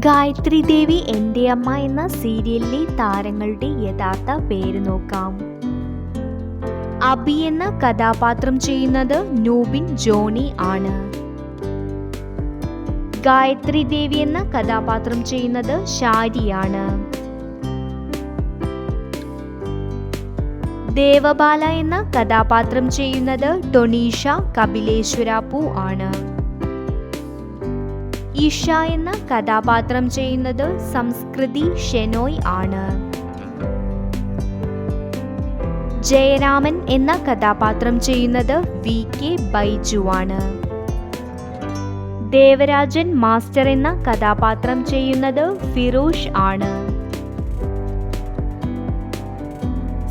ഗായത്രി ദേവി എന്റെ അമ്മ എന്ന സീരിയലിലെ താരങ്ങളുടെ യഥാർത്ഥ പേര് നോക്കാം. അബി എന്ന കഥാപാത്രം ചെയ്യുന്നത് നൂബിൻ ജോണി ആണ്. ഗായത്രി ദേവി എന്ന കഥാപാത്രം ചെയ്യുന്നത് ഷാരിയാണ് ദേവബാല എന്ന കഥാപാത്രം ചെയ്യുന്നത് ടൊണീഷ കപിലേശ്വരാപ്പു ആണ്. ഇഷ എന്ന കഥാപാത്രം ചെയ്യുന്നത് സംസ്കൃതി ഷെനോയ് ആണ്. ജയരാമൻ എന്ന കഥാപാത്രം ചെയ്യുന്നത് വി കെ ബൈജു ആണ്. ദേവരാജൻ മാസ്റ്റർ എന്ന കഥാപാത്രം ചെയ്യുന്നത് ഫിറോഷ് ആണ്.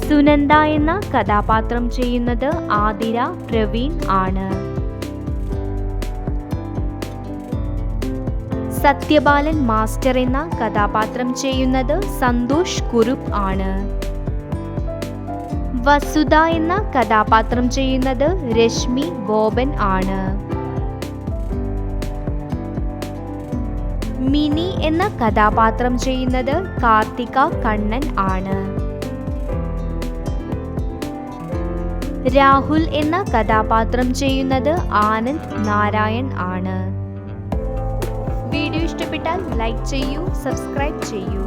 സുനന്ദ എന്ന കഥാപാത്രം ചെയ്യുന്നത് ആതിര പ്രവീൺ ആണ്. സത്യബാലൻ മാസ്റ്റർ എന്ന കഥാപാത്രം ചെയ്യുന്നത് സന്തോഷ് കുറുപ്പ് ആണ്. വസുധ എന്ന കഥാപാത്രം ചെയ്യുന്നത് രശ്മി ബോബൻ ആണ്. മിനി എന്ന കഥാപാത്രം ചെയ്യുന്നത് കാർത്തിക കണ്ണൻ ആണ്. രാഹുൽ എന്ന കഥാപാത്രം ചെയ്യുന്നത് ആനന്ദ് നാരായൺ ആണ്. ഇഷ്ടപ്പെട്ടാൽ ലൈക്ക് ചെയ്യൂ സബ്സ്ക്രൈബ് ചെയ്യൂ